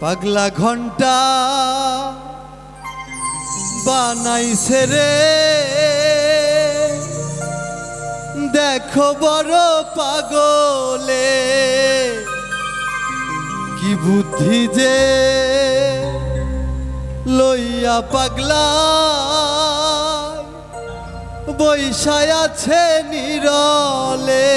পাগলা ঘণ্টা বানাইছে রে। দেখো বড় পাগলে, কি বুদ্ধি যে লইয়া পাগলা। বৈশায় আছে নিরলে।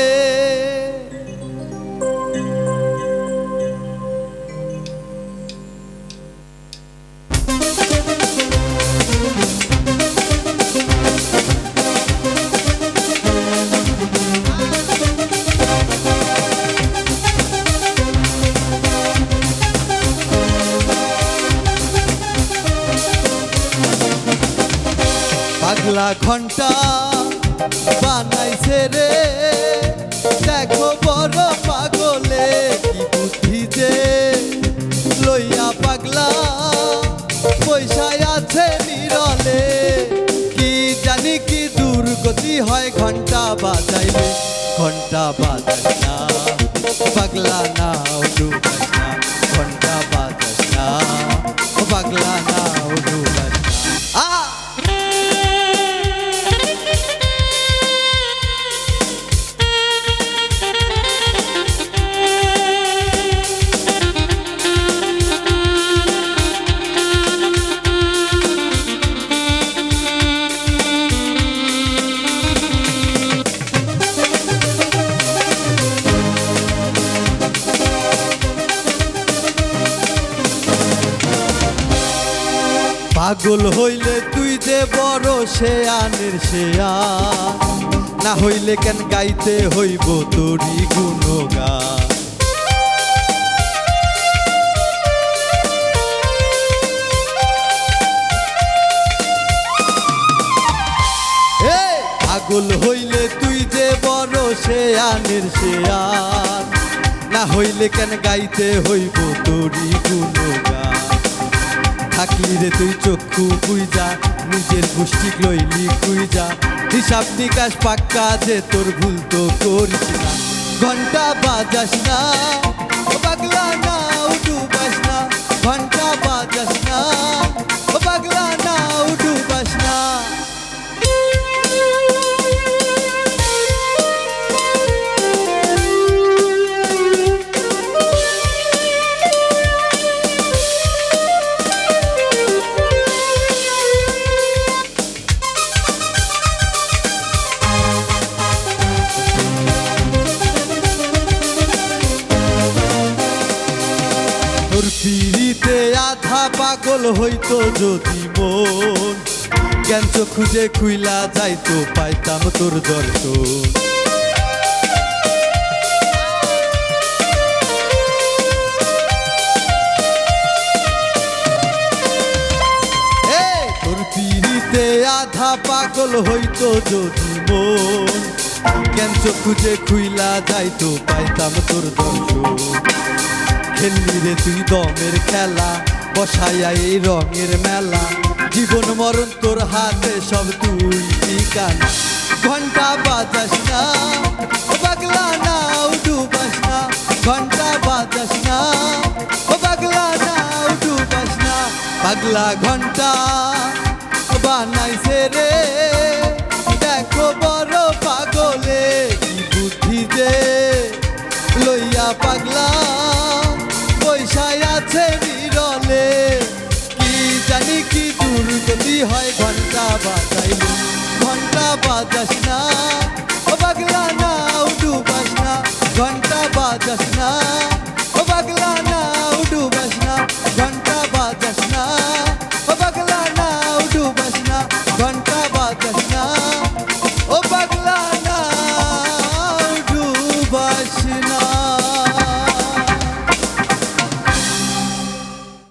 পাগলা ঘণ্টা বানাইছে রে। দেখো বড় পাগলে কি বুদ্ধি যে। লইয়া পাগলা পয়সায় আছে নিরলে কি জানি কি দুর্গতি হয় ঘণ্টা বাজাইলে। ঘণ্টা বাজাস না, পাগলা না ডুবাস না পাগল হইলে তুই যে বড় আনের সে না হইলে কেন গাইতে হইব তোরি গুণগান? এই পাগল হইলে তুই যে বড় আনের সে না হইলে কেন গাইতে হইব তোরি গুণগান? থাকলি রে তুই চক্ষু বুইজা নিজের গোষ্ঠী লইলি কুইজা হিসাব নিকাশ পাক্কা যে তোর ভুল তো করিস না। ঘণ্টা বাজাস না পাগলা না উঠুবাস না। ঘণ্টা বাজাস না পাগলা না তোর পিড়িতে আধা পাগল হইতো যদি মন। জ্ঞান খুঁজে খুইলা যাইতো, পাইতাম তোর দর্শন। আধা পাগল হইতো যদি মন। জ্ঞান খুঁজে খুইলা যাইতো, পাইতাম তোর দর্শন। খেললি রে তুই দমের খেলা, বসাইয়া এই রঙের মেলা। জীবন মরণ তোর হাতে সব তুই ঠিকানা। ঘণ্টা বাজাস না, পাগলা না ডুবাস না। ঘণ্টা বাজাস না, পাগলা না ডুবাস না। পাগলা ঘণ্টা বানাইছে রে। দেখো বড় পাগলে বুদ্ধি যে, লইয়া পাগলা পয়সায় আছে বিরলে। কি জানি কি দুর্গতি হয় ঘণ্টা বাজাইলে। ঘণ্টা বাজাস